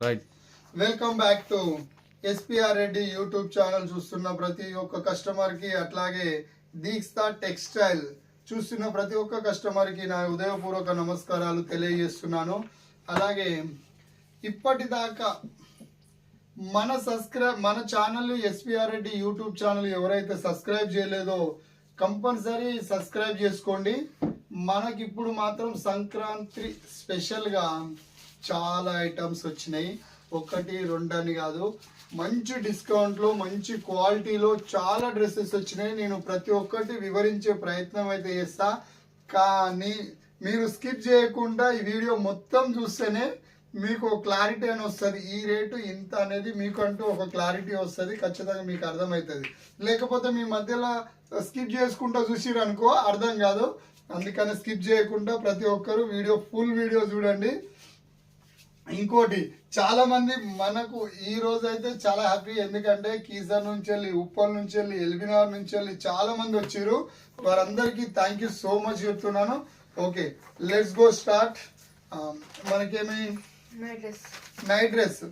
Right welcome back to SPR Reddy YouTube channel చూస్తున్న ప్రతి ఒక్క కస్టమర్కి అట్లాగే దీక్ష టెక్స్టైల్ చూస్తున్న ప్రతి ఒక్క కస్టమర్కి నా ఉదయపూర్వక నమస్కారాలు తెలియజేస్తున్నాను. అలాగే ఇప్పటిదాకా మన సబ్స్క్రైబ్ మన channel SPR Reddy YouTube channel ఎవరైతే సబ్స్క్రైబ్ చేయలేదో కంపల్సరీ సబ్స్క్రైబ్ చేసుకోండి. మనకిప్పుడు మాత్రం సంక్రాంతి స్పెషల్గా చాలా ఐటమ్స్ వచ్చినాయి. ఒకటి రెండు అని కాదు. మంచి డిస్కౌంట్లో మంచి క్వాలిటీలో చాలా డ్రెస్సెస్ వచ్చినాయి. నేను ప్రతి ఒక్కటి వివరించే ప్రయత్నం అయితే చేస్తా. కానీ మీరు స్కిప్ చేయకుండా ఈ వీడియో మొత్తం చూస్తేనే మీకు క్లారిటీ అని వస్తుంది. ఈ రేటు ఇంత అనేది మీకు అంటూ ఒక క్లారిటీ వస్తుంది. ఖచ్చితంగా మీకు అర్థమవుతుంది. లేకపోతే మీ మధ్యలో స్కిప్ చేసుకుంటూ చూసిరు అనుకో అర్థం కాదు. అందుకని స్కిప్ చేయకుండా ప్రతి ఒక్కరు వీడియో ఫుల్ వీడియో చూడండి. ఇంకోటి చాలా మంది మనకు ఈ రోజు అయితే చాలా హ్యాపీ. ఎందుకంటే కీజర్ నుంచి వెళ్ళి ఉప్పల్ నుంచి వెళ్ళి ఎల్బినార్ నుంచి వెళ్ళి చాలా మంది వచ్చారు వారందరికీ థ్యాంక్ యూ సో మచ్ చెప్తున్నాను. ఓకే లెట్స్ గో స్టార్ట్ మనకేమి? నైట్ డ్రెస్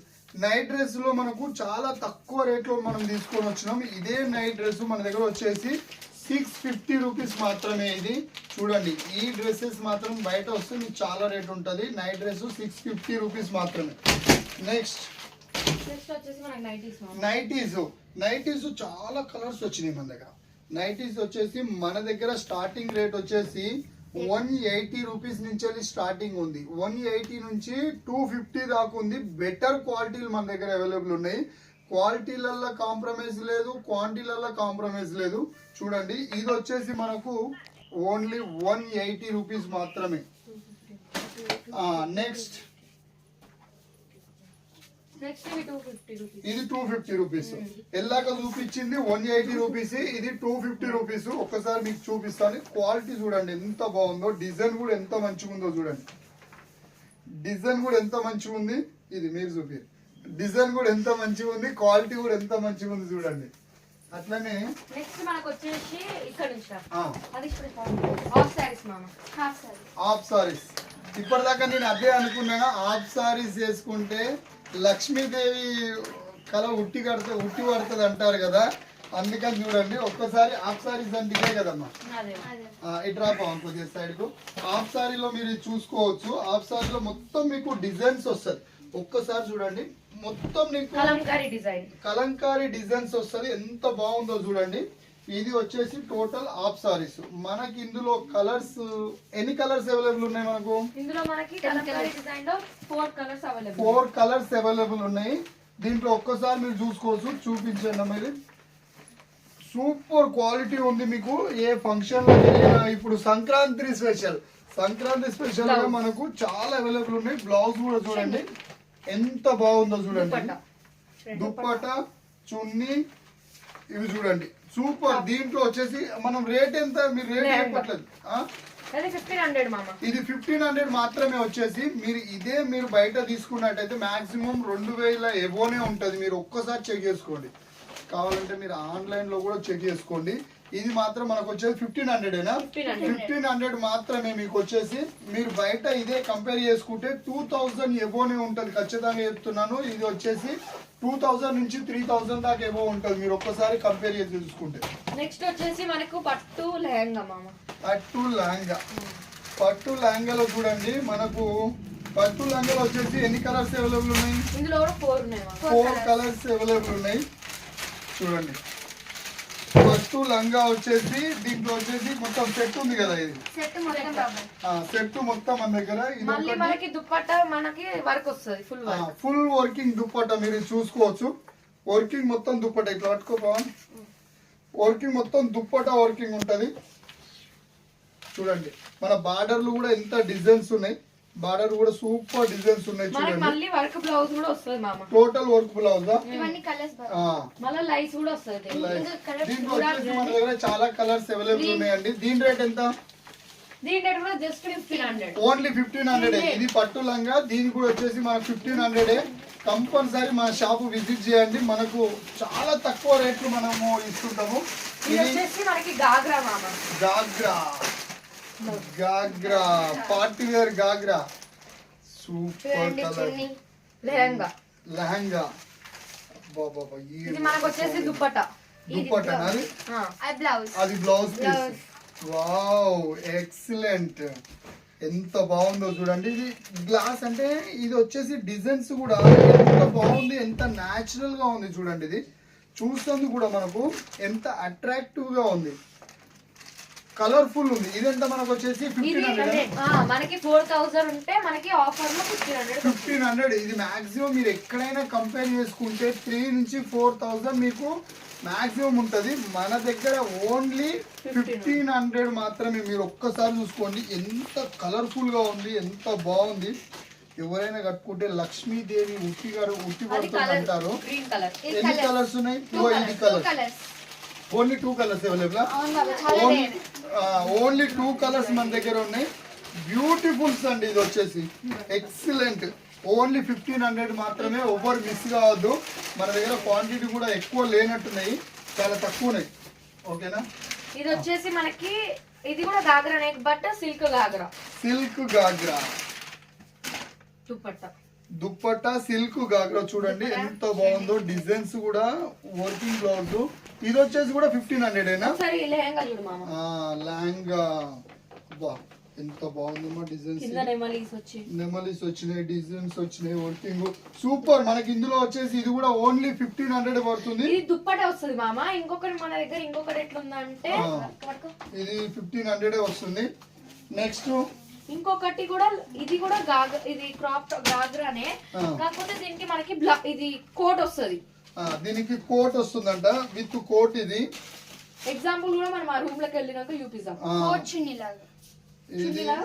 నైట్ డ్రెస్లో మనకు చాలా తక్కువ రేట్లో మనం తీసుకొని వచ్చినాం. ఇదే నైట్ డ్రెస్ మన దగ్గర వచ్చేసి సిక్స్ ఫిఫ్టీ రూపీస్ మాత్రమే ఇది. చూడండి ఈ డ్రెస్సెస్ మాత్రం బయట వస్తే మీకు చాలా రేట్ ఉంటుంది. Night dress six fifty rupees మాత్రమే. Next nighties nighties. చాలా కలర్స్ వచ్చినాయి మన దగ్గర. నైటీస్ వచ్చేసి మన దగ్గర స్టార్టింగ్ రేట్ వచ్చేసి వన్ ఎయిటీ రూపీస్ నుంచి స్టార్టింగ్ ఉంది. వన్ ఎయిటీ నుంచి టూ ఫిఫ్టీ దాకా ఉంది. బెటర్ క్వాలిటీలు మన దగ్గర అవైలబుల్ ఉన్నాయి. క్వాలిటీలలో కాంప్రమైజ్ లేదు క్వాంటిటీలలో కాంప్రమైజ్ లేదు. చూడండి ఇది వచ్చేసి మనకు ఓన్లీ వన్ ఎయిటీ రూపీస్ మాత్రమే. నెక్స్ట్. ఇది టూ ఫిఫ్టీ రూపీస్. ఎల్లాక చూపించింది వన్ ఎయిటీ రూపీస్. ఇది టూ ఫిఫ్టీ రూపీస్. ఒక్కసారి మీకు చూపిస్తాను. క్వాలిటీ చూడండి ఎంత బాగుందో. డిజైన్ కూడా ఎంత మంచిగా ఉందో చూడండి. డిజైన్ కూడా ఎంత మంచిగా ఉంది ఇది మీరు చూపి డిజైన్ కూడా ఎంత మంచిగా ఉంది క్వాలిటీ కూడా ఎంత మంచిగా ఉంది చూడండి. అట్లనే నెక్స్ట్ మనకు వచ్చేసి ఇక్కడ నుంచి అది హాఫ్ మామ. హాఫ్ హాఫ్ సారీస్ ఇప్పటిదాకా నేను అదే అనుకున్నా హాఫ్ సారీస్ వేసుకుంటే లక్ష్మీదేవి కళ ఉట్టి కడితే ఉట్టి పడుతుంది అంటారు కదా అందుకని చూడండి ఒక్కసారి హాఫ్ సారీస్ అంటే ఇదే కదమ్మా. అదే. ఆ, ఇటు రా పవన్ కొద్దిగా సైడ్కు. హాఫ్ సారీలో మీరు చూసుకోవచ్చు హాఫ్ సారీలో మొత్తం మీకు డిజైన్స్ వస్తుంది. ఒక్కసారి చూడండి. మొత్తం నీకు కలంకారీ డిజైన్. కలంకారీ డిజైన్స్ వస్తుంది. ఎంత బాగుందో చూడండి. ఇది వచ్చేసి టోటల్ హాఫ్ సారీస్. మనకి ఇందులో కలర్స్ ఎన్ని కలర్స్ అవైలబుల్ ఉన్నాయి మనకు? ఇందులో మనకి కలంకారీ డిజైన్లో four colours available four colours available ఉన్నాయి. దీంట్లో ఒక్కసారి మీరు చూసుకోవచ్చు. చూపించండి ఇది సూపర్ క్వాలిటీ ఉంది మీకు. ఏ ఫంక్షన్లో వెళ్ళినా ఇప్పుడు సంక్రాంతి స్పెషల్. సంక్రాంతి స్పెషల్గా మనకు చాలా అవైలబుల్ ఉన్నాయి. బ్లౌజ్ కూడా చూడండి. ఎంత బాగుందో చూడండి. దుప్పట. చున్నీ ఇవి చూడండి. సూపర్. దీంట్లో వచ్చేసి మనం రేట్ ఎంత? మీరు రేట్. చెప్పట్లేదు ఇది ఫిఫ్టీన్ హండ్రెడ్ మాత్రమే వచ్చేసి మీరు ఇదే మీరు బయట తీసుకున్నట్టయితే మాక్సిమం రెండు వేల ఎబోనే ఉంటుంది. మీరు ఒక్కసారి చెక్ చేసుకోండి. కావాలంటే మీరు ఆన్లైన్లో కూడా చెక్ చేసుకోండి. ఇది మాత్రం మనకు వచ్చేసి ఫిఫ్టీన్ హండ్రెడేనా 1500. ఫిఫ్టీన్ హండ్రెడ్ మాత్రమే మీకు వచ్చేసి మీరు బయట ఇదే కంపేర్ చేసుకుంటే టూ థౌజండ్ ఎబోనే ఉంటుంది ఖచ్చితంగా చెప్తున్నాను. ఇది వచ్చేసి టూ థౌజండ్ నుంచి త్రీ థౌజండ్ దాకా ఎబో ఉంటుంది మీరు ఒక్కసారి కంపేర్ చేసి చూసుకుంటే. నెక్స్ట్ వచ్చేసి మనకు పట్టు లెహంగా మామ. పట్టు లహంగా. పట్టు లహంగాలో చూడండి మనకు పట్టు లహంగాలో వచ్చేసి ఎన్ని కలర్స్ అవైలబుల్ ఉన్నాయి? ఇందులో ఫోర్ ఉన్నాయి ఫోర్ కలర్స్ అవైలబుల్ ఉన్నాయి. చూడండి. పట్టు లంగా వచ్చేసి దీంట్లో వచ్చేసి మొత్తం సెట్ ఉంది కదా ఇది? సెట్ మొత్తం సెట్ మొత్తం మన దగ్గర. ఇది మళ్ళీ ఒకటి. మనకి దుప్పట్ట మనకి వర్క్ వస్తుంది full work full working dupatta మీరు చూసుకోవచ్చు. వర్కింగ్ మొత్తం దుప్పట ఇట్లా పట్టుకో పవన్ వర్కింగ్ మొత్తం దుప్పట వర్కింగ్ ఉంటది. చూడండి మన బార్డర్లు కూడా ఎంత డిజైన్స్ ఉన్నాయి. బార్డర్ కూడా సూపర్ డిజైన్స్ ఉన్నాయి మనకి చూడండి. మళ్ళీ వర్క్ బ్లౌజ్ కూడా వస్తుంది మామ. Total work blouse? ఇవన్నీ కలర్స్ మళ్ళీ లైస్ కూడా వస్తుంది. దీంట్లో వచ్చేసి మన దగ్గర చాలా కలర్స్ అవైలబుల్ ఉన్నాయండి. దీని రేట్ ఎంత? దీని రేట్ కూడా just fifteen hundred only fifteen hundred ఇది పట్టు లంగా దీని కూడా వచ్చేసి మనకు ఫిఫ్టీన్ హండ్రెడ్ కంపల్సరీ మన షాప్ విజిట్ చేయండి. మనకు చాలా తక్కువ రేట్లు మనము ఇస్తుంటాము. ఇది మనకి గాగ్రా మామ. Ghagra party wear ghagra. Super colour. Lehenga. Lehenga. బాబా ఇది మనకు వచ్చేసి దుప్పట దుప్పట అది? అది బ్లౌజ్. అది బ్లౌజ్ పీస్. Wow excellent. ఎంత బాగుందో చూడండి. ఇది గ్లాస్ అంటే ఇది వచ్చేసి డిజైన్స్ కూడా ఎంత బాగుంది ఎంత న్యాచురల్గా ఉంది చూడండి ఇది. చూస్తుంది కూడా మనకు ఎంత అట్రాక్టివ్గా ఉంది. కలర్ఫుల్ ఉంది. ఇదంతా మనకు వచ్చేసి ఫిఫ్టీన్ హండ్రెడ్ మనకి ఫోర్ థౌసండ్ ఉంటే మనకి ఆఫర్లో ఫిఫ్టీన్ హండ్రెడ్ ఫిఫ్టీన్ హండ్రెడ్ ఇది మాక్సిమం మీరు ఎక్కడైనా కంపేర్ చేసుకుంటే త్రీ నుంచి ఫోర్ థౌజండ్ మీకు మాక్సిమం ఉంటుంది. మన దగ్గర ఓన్లీ ఫిఫ్టీన్ హండ్రెడ్ మాత్రమే మీరు ఒక్కసారి చూసుకోండి. ఎంత కలర్ఫుల్గా ఉంది ఎంత బాగుంది. ఎవరైనా కట్టుకుంటే లక్ష్మీదేవి ఉట్టి గారు ఉట్టి పడుతుంది అంటారు. ఎన్ని కలర్స్ ఉన్నాయి? ఇది colour colours only two colours available only two colours మన దగ్గర ఉన్నాయి. బ్యూటిఫుల్స్ అండి ఇది వచ్చేసి. ఎక్సలెంట్ ఓన్లీ ఫిఫ్టీన్ హండ్రెడ్ మాత్రమే ఓవర్ మిస్ కావద్దు. మన దగ్గర క్వాంటిటీ కూడా ఎక్కువ లేనట్టున్నాయి. చాలా తక్కువ ఉన్నాయి. ఓకేనా? ఇది వచ్చేసి మనకి ఇది కూడా ghagra neck but silk ghagra. Silk ghagra. Dupatta. Dupatta silk ghagra చూడండి. ఎంత బాగుందో డిజైన్స్ కూడా వర్కింగ్ బ్లౌజ్ ఇది వచ్చేసి కూడా ఫిఫ్టీన్ హండ్రెడ్ ఈ లెహంగా బా ఎంత బాగుందమ్మా డిజైన్స్. నెమలీస్ వచ్చి. నెమలిస్ వచ్చినాయి డిజైన్స్ వచ్చినాయి వర్కింగ్ సూపర్. మనకి ఇందులో వచ్చేసి ఇది కూడా ఓన్లీ ఫిఫ్టీన్ హండ్రెడ్ పడుతుంది. ఇది దుప్పట వస్తుంది మామ. ఇంకొకటి మన దగ్గర ఇంకొకటి ఎట్లుందంటే. ఇది ఫిఫ్టీన్ హండ్రెడ్ వస్తుంది. నెక్స్ట్ ఇంకొకటి కూడా ఇది కూడా గాగ ఇది క్రాప్ గాగ్రానే. కాకపోతే దీనికి మనకి ఇది కోట్ వస్తుంది. దీనికి కోట్ వస్తుందంట విత్ కోట్ ఇది. ఎగ్జాంపుల్ కూడా మనం ఆ రూమ్లోకి వెళ్ళినాక చూపిస్తాం కోట్ చున్నీలాగా.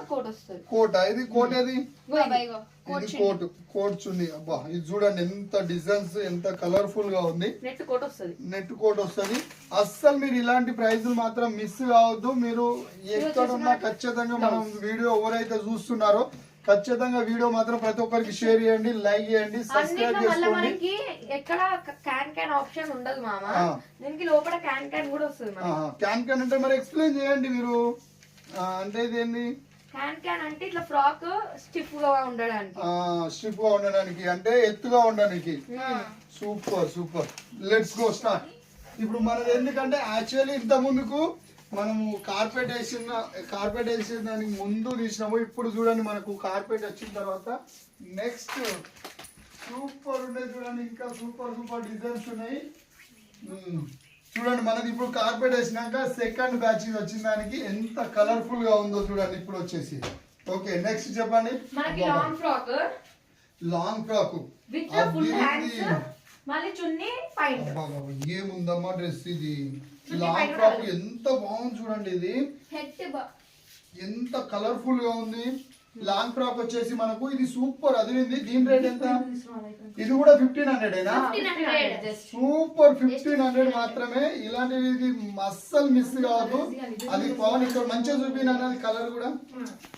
కోట్ వస్తుంది. కోట? ఇది కోట్ ఇది చున్నీ. కోట్ కోట్ చున్ని. అబ్బా ఇది చూడండి ఎంత డిజైన్స్ ఎంత కలర్ఫుల్గా ఉంది. నెట్ కోట్ వస్తుంది. నెట్ కోట్ వస్తుంది. అస్సలు మీరు ఇలాంటి ప్రైజులు మాత్రం మిస్ కావద్దు. మీరు ఎక్కడున్నా ఖచ్చితంగా మనం వీడియో ఎవరైతే చూస్తున్నారో ఖచ్చితంగా వీడియో మాత్రం ప్రతి ఒక్కరికి షేర్ చేయండి లైక్ చేయండి సబ్స్క్రైబ్ చేసుకోండి. మనకి ఎక్కడ క్యాన్ క్యాన్ ఆప్షన్ ఉండదు మామ. దీనికి లోపల క్యాన్ క్యాన్ కూడా వస్తుంది క్యాన్ క్యాన్ అంటే మరి ఎక్స్ప్లెయిన్ చేయండి మీరు. అంటే ఇది ఏంది? క్యాన్ క్యాన్ అంటే ఇట్లా ఫ్రాక్ స్టిఫ్గా ఉండడానికి. స్ట్రిప్గా ఉండడానికి అంటే ఎత్తుగా ఉండడానికి. Super super let's go start ఇప్పుడు మనది ఎందుకంటే యాక్చువల్లీ ఇంత ముందుకు మనము కార్పెట్ వేసిన కార్పెట్ వేసిన దానికి ముందు తీసినాము. ఇప్పుడు చూడండి మనకు కార్పెట్ వచ్చిన తర్వాత నెక్స్ట్ సూపర్ ఉన్నాయి చూడండి. ఇంకా సూపర్ సూపర్ డిజైన్స్ ఉన్నాయి. చూడండి మనది ఇప్పుడు కార్పెట్ వేసినాక సెకండ్ బ్యాచ్ వచ్చిన దానికి ఎంత కలర్ఫుల్గా ఉందో చూడండి. ఇప్పుడు వచ్చేసి. ఓకే నెక్స్ట్ చెప్పండి. మనకి లాంగ్ ఫ్రాక్ లాంగ్ ఫ్రాక్ మళ్ళీ చున్నీ ఏముందమ్మా డ్రెస్ ఇది? లాంగ్ ఫ్రాక్ ఎంత బాగుంది చూడండి ఇది. ఎంత కలర్ఫుల్గా ఉంది. లాంగ్ ఫ్రాక్ వచ్చేసి మనకు ఇది సూపర్. అదిరింది దీని రేట్ ఎంత? ఇది కూడా fifteen hundred super fifteen hundred మాత్రమే. ఇలాంటివి ఇది అస్సలు మిస్ కావద్దు. అది పవన్ ఇక్కడ మంచిగా చూపిన అన్నది కలర్ కూడా.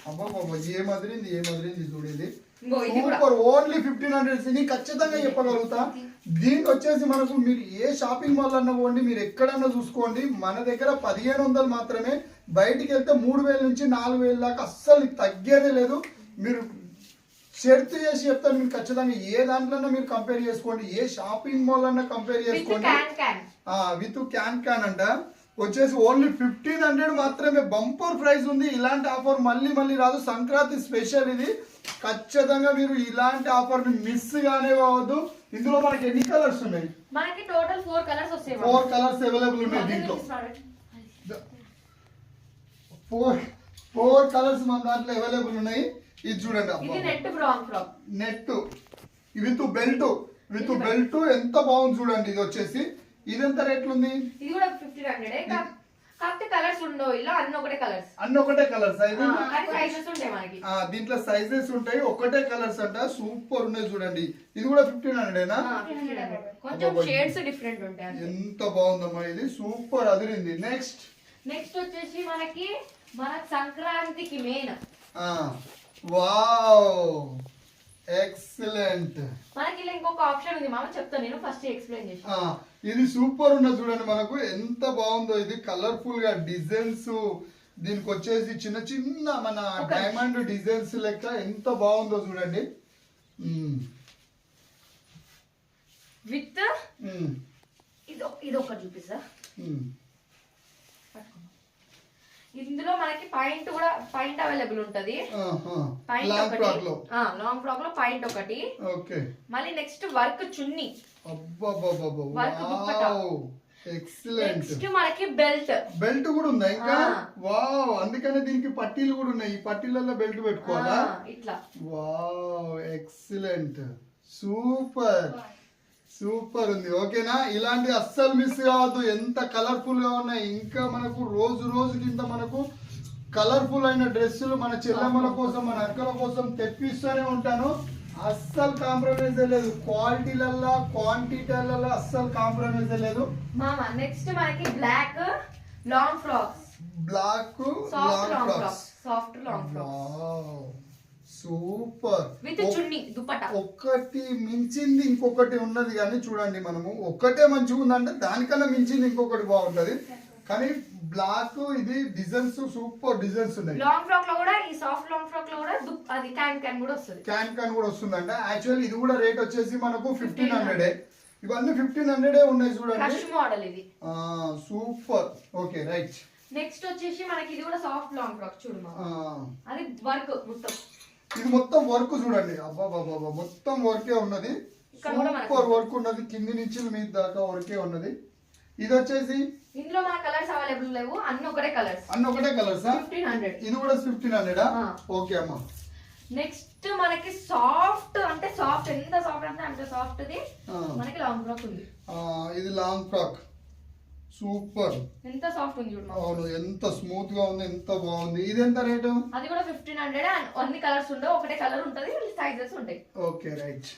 అబ్బా బాబా ఏం అదిరింది ఏం అదిరింది చూడు ఇది. ఇంకో ఇది కూడా సూపర్ ఓన్లీ ఫిఫ్టీన్ హండ్రెడ్ ఇది ఖచ్చితంగా చెప్పగలుగుతా. దీనికి వచ్చేసి మనకు మీరు ఏ షాపింగ్ మాల్ అన్న పోండి మీరు ఎక్కడన్నా చూసుకోండి మన దగ్గర పదిహేను వందలు మాత్రమే. బయటికి వెళ్తే మూడు వేల నుంచి నాలుగు వేల దాకా అస్సలు తగ్గేదే లేదు. మీరు షర్త్ చేసి చెప్తాను మీరు ఖచ్చితంగా ఏ దాంట్లో మీరు కంపేర్ చేసుకోండి ఏ షాపింగ్ మాల్ అన్నా కంపేర్ చేసుకోండి. విత్ క్యాన్ క్యాన్ అంట. వచ్చేసి ఓన్లీ ఫిఫ్టీన్ హండ్రెడ్ మాత్రమే. బంపర్ ప్రైస్ ఉంది. ఇలాంటి ఆఫర్ మళ్ళీ మళ్ళీ రాదు. సంక్రాంతి స్పెషల్ ఇది. ఖచ్చితంగా మీరు ఇలాంటి ఆఫర్ని మిస్ గానే కావద్దు ఇందులో మనకి ఎన్ని కలర్స్ ఉన్నాయి? మనకి టోటల్ ఫోర్ కలర్స్ వస్తాయి మామ. ఫోర్ కలర్స్ అవైలబుల్ ఉన్నాయి దీంట్లో. ఫోర్ ఫోర్ కలర్స్ మన దాంట్లో అవైలబుల్ ఉన్నాయి. ఇది చూడండి net net. With belt. With belt ఎంత బాగుంది చూడండి. ఇది వచ్చేసి ఇది ఎంత రేట్లు ఉంది ఇది. కూడా ఫిఫ్టీన్ హండ్రెడ్ కాకపోతే కలర్స్ ఉండవు. ఇలా అన్ని ఒకటే కలర్స్ అన్ని ఒకటే కలర్స్ సైజెస్ ఉంటాయి మనకి. దీంట్లో సైజెస్ ఉంటాయి. ఒకటే కలర్స్ అంట. సూపర్ ఉన్నాయి చూడండి. ఇది కూడా ఫిఫ్టీన్ 1500. కొంచెం షేడ్స్ డిఫరెంట్ ఉంటాయి ఎంత బాగుందమ్మా ఇది. సూపర్ అదిరింది. నెక్స్ట్ నెక్స్ట్ వచ్చేసి మనకి మన సంక్రాంతికి మెయిన్ వావ్ ఎక్సలెంట్ మనకి ఇంకొక ఆప్షన్ ఉంది. మామ చెప్తా నేను ఫస్ట్ ఎక్స్ప్లెయిన్ ఇది సూపర్ ఉన్నది చూడండి మనకు. ఎంత బాగుందో ఇది. కలర్ఫుల్గా డిజైన్స్ దీనికి వచ్చేసి చిన్న చిన్న మన డైమండ్ డిజైన్స్ లెక్క ఎంత బాగుందో చూడండి. విత్ ఇది ఇది ఒకటి చూపిస్తా. ఇందులో మనకి పాయింట్ కూడా పాయింట్ అవైలబుల్ ఉంటది. పాయింట్ లాంగ్ ఒకటి. ఫ్రాక్లో. లాంగ్ ఫ్రాక్లో పాయింట్ ఒకటి. ఓకే. మళ్ళీ next work chunni. Work excellent next మనకి బెల్ట్. బెల్ట్ కూడా ఉందా ఇంకా. వావ్ అందుకనే దీనికి పట్టీలు కూడా ఉన్నాయి. ఈ పట్టీలలో బెల్ట్ పెట్టుకోవాలా? ఇట్లా. Wow excellent super. సూపర్ ఉంది ఓకేనా? ఇలాంటి అస్సలు మిస్ కావద్దు ఎంత కలర్ఫుల్గా ఉన్నాయి. ఇంకా మనకు రోజు రోజుకి ఇంత మనకు కలర్ఫుల్ అయిన డ్రెస్సులు మన చెల్లెమ్మల కోసం మన అక్కల కోసం తెప్పిస్తూనే ఉంటాను. అస్సలు కాంప్రమైజ్ లేదు. క్వాలిటీలల్లో క్వాంటిటీలలో అస్సలు కాంప్రమైజ్ లేదు. మామ నెక్స్ట్ మనకి black long frocks black soft long frocks soft long frocks super with chunni dupatta ఒక్కటి మించింది ఇంకొకటి ఉన్నది కానీ చూడండి మనము. ఒక్కటే మంచిగా ఉందంటే దానికన్నా మించింది ఇంకొకటి బాగుంటది. కానీ బ్లాక్ ఇది డిజైన్స్ సూపర్ డిజైన్స్ ఉన్నాయి. లాంగ్ ఫ్రాక్లో కూడా ఈ సాఫ్ట్ లాంగ్ ఫ్రాక్లో కూడా దుప్- అది క్యాన్ క్యాన్ కూడా వస్తుంది. క్యాన్ క్యాన్ కూడా వస్తుందంట. యాక్చువల్ ఇది కూడా రేట్ వచ్చేసి మనకు ఫిఫ్టీన్ హండ్రెడే ఇవన్నీ ఫిఫ్టీన్ హండ్రెడే ఉన్నాయి చూడండి. మోడల్ ఇది. సూపర్ ఓకే రైట్ నెక్స్ట్ వచ్చేసి మనకి ఇది కూడా సాఫ్ట్ లాంగ్ ఫ్రాక్ చూడు అది వర్క్ మొత్తం. ఇది మొత్తం వర్క్ చూడండి. అబ్బా బాబా మొత్తం వర్కే ఉన్నది. సూపర్ వర్క్ ఉన్నది. కింది నుంచి మీద దాకా వర్కే ఉన్నది. ఇది వచ్చేసి? ఇందులో మన కలర్స్ అవైలబుల్ లేవు. అన్ని ఒకటే కలర్స్ అన్ని ఒకటే కలర్సా ఇది కూడా ఫిఫ్టీన్ హండ్రెడా. ఓకే అమ్మా. నెక్స్ట్ మనకి సాఫ్ట్ అంటే సాఫ్ట్ ఎంత సాఫ్ట్ అంటే అంత సాఫ్ట్ ఇది. మనకి లాంగ్ ఫ్రాక్ ఉంది. ఇది లాంగ్ ఫ్రాక్ సూపర్. ఎంత సాఫ్ట్ ఉంది చూడు. అవును ఎంత స్మూత్గా ఉంది ఎంత బాగుంది. ఇది ఎంత రేటు? అది కూడా ఫిఫ్టీన్ హండ్రెడ్ అన్ని కలర్స్ ఉండవు ఒకటే కలర్ ఉంటది సైజెస్ ఉంటాయి. Okay right.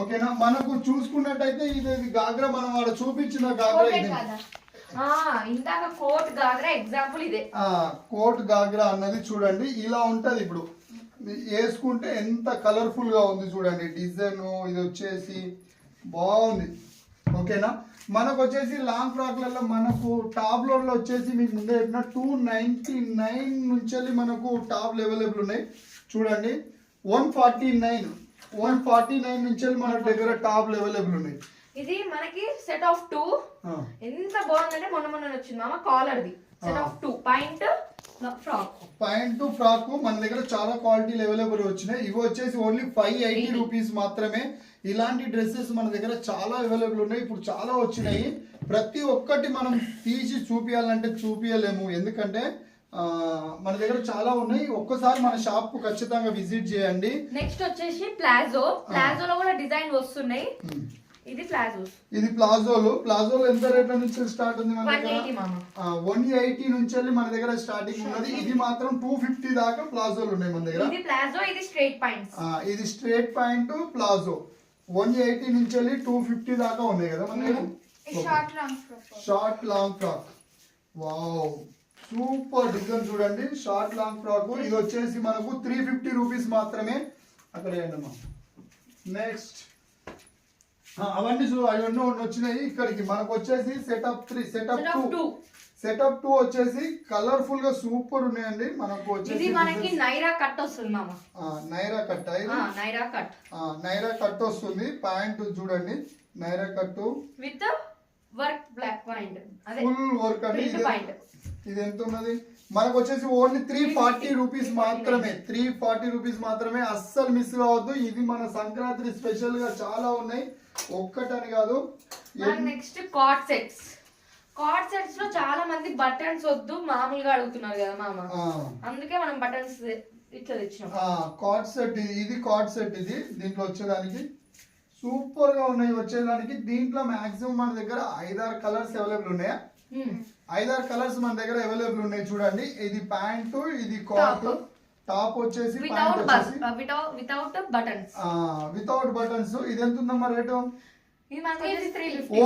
ఓకేనా? మనకు చూసుకున్నట్టయితే ఇది ఇది గాగ్రా మనం ఆడ చూపించిన గాగ్రా ఇది. ఇందాక కోట్ గాగ్రా ఎగ్జాంపుల్ ఇదే. కోట్ గాగ్రా అన్నది చూడండి ఇలా ఉంటది ఇప్పుడు. వేసుకుంటే ఎంత కలర్ఫుల్గా ఉంది చూడండి డిజైన్ ఇది వచ్చేసి బాగుంది. ఓకేనా? మనకు వచ్చేసి లాంగ్ ఫ్రాక్లలో మనకు టాప్ లోడ్లో వచ్చేసి మీకు ముందే చెప్పిన టూ నైన్టీ నైన్ నుంచి మనకు టాప్ అవైలబుల్ ఉన్నాయి. చూడండి. One forty nine one forty nine నుంచి మన దగ్గర టాప్ అవైలబుల్ ఉన్నాయి. ఇది మనకి సెట్ ఆఫ్ టూ ఎంత బాగుందంటే మొన్న మొన్న వచ్చింది మామ కాలర్ది. Set of two point point frock మన దగ్గర చాలా క్వాలిటీలు అవైలబుల్ వచ్చినాయి. ఇవి వచ్చేసి ఓన్లీ ఫైవ్ ఎయిటీ రూపీస్ మాత్రమే. ఇలాంటి డ్రెస్సెస్ మన దగ్గర చాలా అవైలబుల్ ఉన్నాయి. ఇప్పుడు చాలా వచ్చినాయి. ప్రతి ఒక్కటి మనం తీసి చూపించాలంటే చూపించలేము ఎందుకంటే మన దగ్గర చాలా ఉన్నాయి. ఒక్కసారి మన షాప్కు ఖచ్చితంగా విజిట్ చేయండి. నెక్స్ట్ వచ్చేసి ప్లాజో. ప్లాజోలో కూడా డిజైన్ వస్తున్నాయి. ఇది ప్లాజోస్. ఇది ప్లాజోలు. ప్లాజోలు ఎంత రేట్ల నుంచి స్టార్ట్ ఉంది మన దగ్గర? వన్ ఎయిటీ నుంచి వెళ్ళి మన దగ్గర స్టార్టింగ్ ఉన్నది. ఇది మాత్రం టూ ఫిఫ్టీ దాకా ప్లాజోలు ఉన్నాయి మన దగ్గర. ఇది ప్లాజో ఇది స్ట్రైట్ పాయింట్స్. ఆ, ఇది straight point palazzo. One eighty నుంచి వెళ్ళి టూ ఫిఫ్టీ దాకా ఉన్నాయి కదా మన దగ్గర? Short long frock. Wow. Super design చూడండి. Short long frock. ఇది వచ్చేసి మనకు త్రీ ఫిఫ్టీ రూపీస్ మాత్రమే. అక్కడ నెక్స్ట్. అవన్నీ చూ అవన్నీ వచ్చినాయి. ఇక్కడికి మనకు వచ్చేసి setup three setup two. Setup two వచ్చేసి కలర్ఫుల్గా సూపర్ ఉన్నాయండి. మనకు వచ్చేసి మనకి నైరా కట్ వస్తుంది నైరా ఆ, నైరా కట్ నైరా కట్ వస్తుంది. ప్యాంట్ చూడండి. Naira cut with work black point full work అండి. ఇది ఎంత ఉన్నది? మనకు వచ్చేసి ఓన్లీ త్రీ ఫార్టీ రూపీస్ మాత్రమే. త్రీ ఫార్టీ రూపీస్ మాత్రమే. అస్సలు మిస్ కావద్దు. ఇది మన సంక్రాంతి స్పెషల్గా చాలా ఉన్నాయి. ఒక్కటని కాదు. నెక్స్ట్ కార్డ్ సెట్స్ కార్డ్ సెట్స్లో చాలా మంది బటన్స్ వద్దు మామూలుగా అడుగుతున్నారు కదా మామ. అందుకే మనం బటన్స్ ఇట్లా తెచ్చినాం. కార్డ్ సెట్ ఇది ఇది కార్డ్ సెట్ ఇది దీంట్లో వచ్చేదానికి సూపర్గా ఉన్నాయి. వచ్చేదానికి దీంట్లో మాక్సిమం మన దగ్గర ఐదారు కలర్స్ అవైలబుల్ ఉన్నాయా. ఐదారు కలర్స్ మన దగ్గర అవైలబుల్ ఉన్నాయి చూడండి. ఇది ప్యాంటు ఇది కాట్. టాప్ వచ్చేసి వితౌట్ బటన్స్ వితౌట్ బటన్స్ ఇది ఎంత ఉందమ్మా రేటు?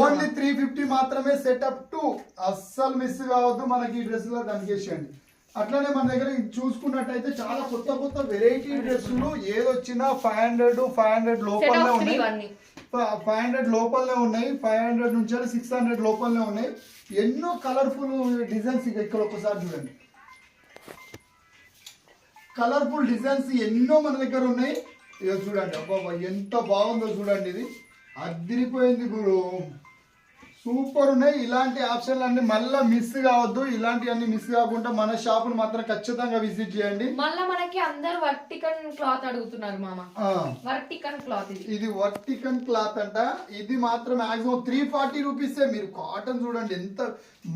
ఓన్లీ త్రీ ఫిఫ్టీ మాత్రమే సెటప్ టు అస్సలు మిస్ కావద్దు మనకి ఈ డ్రెస్లో దానికేసేయండి అట్లనే మన దగ్గర చూసుకున్నట్టయితే చాలా కొత్త కొత్త వెరైటీ డ్రెస్సులు ఏదొచ్చినా ఫైవ్ హండ్రెడ్ ఫైవ్ హండ్రెడ్ లోపలనే ఉన్నాయి. ఫైవ్ హండ్రెడ్ లోపలనే ఉన్నాయి. ఫైవ్ హండ్రెడ్ నుంచి సిక్స్ హండ్రెడ్ లోపలనే ఉన్నాయి. ఎన్నో కలర్ఫుల్ డిజైన్స్ ఇక ఇక్కడ ఒకసారి చూడండి. కలర్ఫుల్ డిజైన్స్ ఎన్నో మన దగ్గర ఉన్నాయి. ఇక చూడండి అబ్బాబా ఎంత బాగుందో చూడండి ఇది. అదిరిపోయింది గురు సూపర్ ఉన్నాయి. ఇలాంటి ఆప్షన్లు అన్ని మళ్ళీ మిస్ కావద్దు. ఇలాంటివన్నీ మిస్ కాకుండా మన షాపును మాత్రం ఖచ్చితంగా విజిట్ చేయండి. మళ్ళా మనకి అందరు వర్టికన్ క్లాత్ అడుగుతున్నారు మామ. వర్టికన్ క్లాత్ ఇది. ఇది వర్టికన్ క్లాత్ అంట. ఇది మాత్రం మాక్సిమం త్రీ ఫార్టీ రూపీసే మీరు కాటన్ చూడండి ఎంత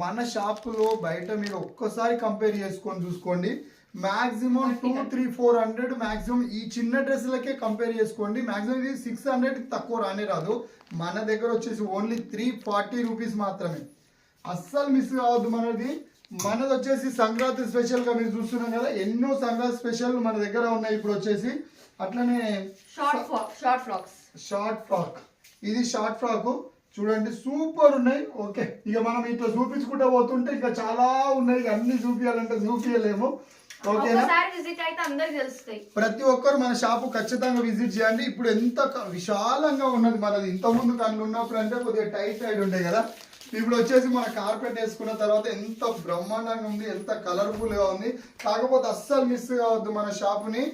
మన షాపులో బయట మీరు ఒక్కసారి కంపేర్ చేసుకొని చూసుకోండి. Maximum two three four hundred maximum ఈ చిన్న డ్రెస్లకే కంపేర్ చేసుకోండి. మాక్సిమం ఇది సిక్స్ హండ్రెడ్ తక్కువ రానే రాదు. మన దగ్గర వచ్చేసి ఓన్లీ త్రీ ఫార్టీ రూపీస్ మాత్రమే. అస్సలు మిస్ కావద్దు మనది. మనది వచ్చేసి సంక్రాంతి స్పెషల్గా మీరు చూస్తున్నాం కదా. ఎన్నో సంక్రాంతి స్పెషల్ మన దగ్గర ఉన్నాయి ఇప్పుడు వచ్చేసి. అట్లనే short short frocks short frock ఇది షార్ట్ ఫ్రాక్ చూడండి సూపర్ ఉన్నాయి. ఓకే ఇక మనం ఇట్లా చూపించుకుంటూ పోతుంటే ఇంకా చాలా ఉన్నాయి. ఇక అన్ని చూపించాలంటే చూపించలేము ఓకేనా? ఒకసారి విజిట్ అయితే అందరికి తెలుస్తాయి. ప్రతి ఒక్కరు మన షాపు ఖచ్చితంగా విజిట్ చేయండి. ఇప్పుడు ఎంత విశాలంగా ఉన్నది మనది. ఇంత ముందు కళ్ళు ఉన్నప్పుడు అంటే కొద్దిగా టైట్ సైడ్ ఉండే కదా. ఇప్పుడు వచ్చేసి మన కార్పెట్ వేసుకున్న తర్వాత ఎంత బ్రహ్మాండంగా ఉంది ఎంత కలర్ఫుల్గా ఉంది. కాకపోతే అస్సలు మిస్ కావద్దు మన షాపుని.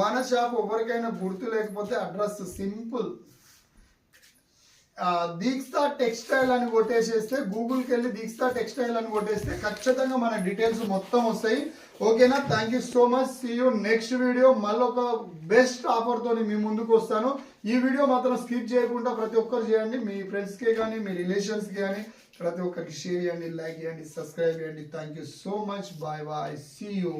మన షాప్ ఎవరికైనా గుర్తు లేకపోతే అడ్రస్ సింపుల్ దీక్షా టెక్స్టైల్ అని కొట్టేసేస్తే గూగుల్కి వెళ్ళి దీక్షా టెక్స్టైల్ అని కొట్టేస్తే ఖచ్చితంగా మన డీటెయిల్స్ మొత్తం వస్తాయి. ఓకేనా? Thank you so much see you next video మళ్ళీ ఒక బెస్ట్ ఆఫర్తో మీ ముందుకు వస్తాను. ఈ వీడియో మాత్రం స్కిప్ చేయకుండా ప్రతి ఒక్కరు చేయండి. మీ ఫ్రెండ్స్కి కానీ మీ రిలేషన్స్కి కానీ ప్రతి ఒక్కరికి షేర్ చేయండి లైక్ చేయండి సబ్స్క్రైబ్ చేయండి. Thank you so much bye bye see you